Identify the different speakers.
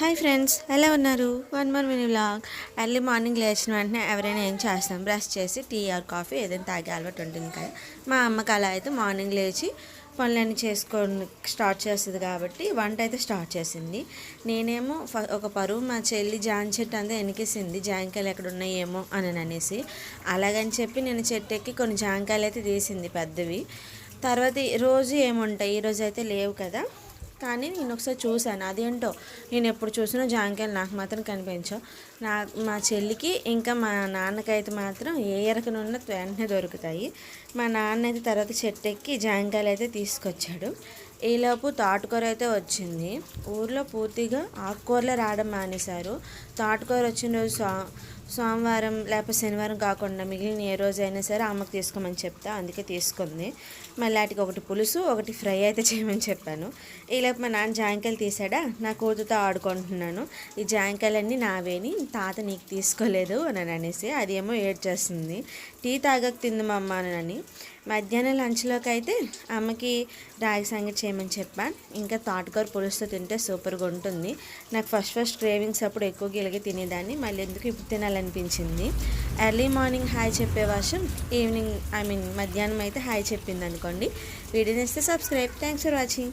Speaker 1: Hi friends ఎలా ఉన్నారు? One more mini blog early morning లేచిన వెంటనే ఎవరైనా ఏం చేస్తాం? బ్రష్ చేసి టీ ఆర్ కాఫీ ఏదైనా తాగే అలవాటు ఉంటుంది కదా. మా అమ్మకి అలా అయితే మార్నింగ్ లేచి పనులన్నీ చేసుకొని స్టార్ట్ చేస్తుంది కాబట్టి వంట అయితే స్టార్ట్ చేసింది. నేనేమో ఒక పరువు మా చెల్లి జాన్ చెట్టు అంతా ఎనికేసింది. జాంకాయలు ఎక్కడ ఉన్నాయేమో అని అనేసి. అలాగని చెప్పి నేను చెట్టు ఎక్కి కొన్ని జాంకాయలు అయితే తీసింది పెద్దవి. తర్వాత ఈ రోజు ఏముంటాయి? ఈరోజు అయితే లేవు కదా. కానీ నేను ఒకసారి చూశాను. అదేంటో? నేను ఎప్పుడు చూసినా జాంకాయలు నాకు మాత్రం కనిపించవు. నా మా చెల్లికి ఇంకా మా నాన్నకైతే మాత్రం ఏ ఎరకనున్న వెంటనే దొరుకుతాయి. మా నాన్న అయితే తర్వాత చెట్టు ఎక్కి జాంకాయలు అయితే తీసుకొచ్చాడు. ఈలోపు తోటకూర అయితే వచ్చింది. ఊర్లో పూర్తిగా ఆకుకూరలే రావడం మానేశారు. తోటకూర వచ్చిన రోజు సోమవారం లేకపోతే శనివారం కాకుండా మిగిలిన ఏ రోజైనా సరే అమ్మకి తీసుకోమని చెప్తా అందుకే తీసుకుంది. మళ్ళీ వాటికి ఒకటి పులుసు ఒకటి ఫ్రై అయితే చేయమని చెప్పాను. ఈలోపు మా నాన్న జాంకాయలు తీసాడా? నా కూతురుతో ఆడుకుంటున్నాను. ఈ జాంకాయలన్నీ నావేని తాత నీకు తీసుకోలేదు అని అనేసి అది ఏమో ఏడ్ చేస్తుంది టీ తాగక తింది మా అమ్మ అని మధ్యాహ్నం లంచ్లోకి అయితే అమ్మకి రాగి సంగతి చేయమని చెప్పాను ఇంకా తోటకూర పులుసుతో తింటే సూపర్గా ఉంటుంది. నాకు ఫస్ట్ ఫస్ట్ క్రేవింగ్స్ అప్పుడు ఎక్కువగా ఇలాగే తినేదాన్ని. మళ్ళీ ఎందుకు ఇప్పుడు తినాలనిపించింది ఎర్లీ మార్నింగ్ హాయ్ చెప్పే వర్షం. ఈవినింగ్ ఐ మీన్ మధ్యాహ్నం అయితే హాయ్ చెప్పింది అనుకోండి వీడియో నేస్తే సబ్స్క్రైబ్ థ్యాంక్స్ ఫర్ వాచింగ్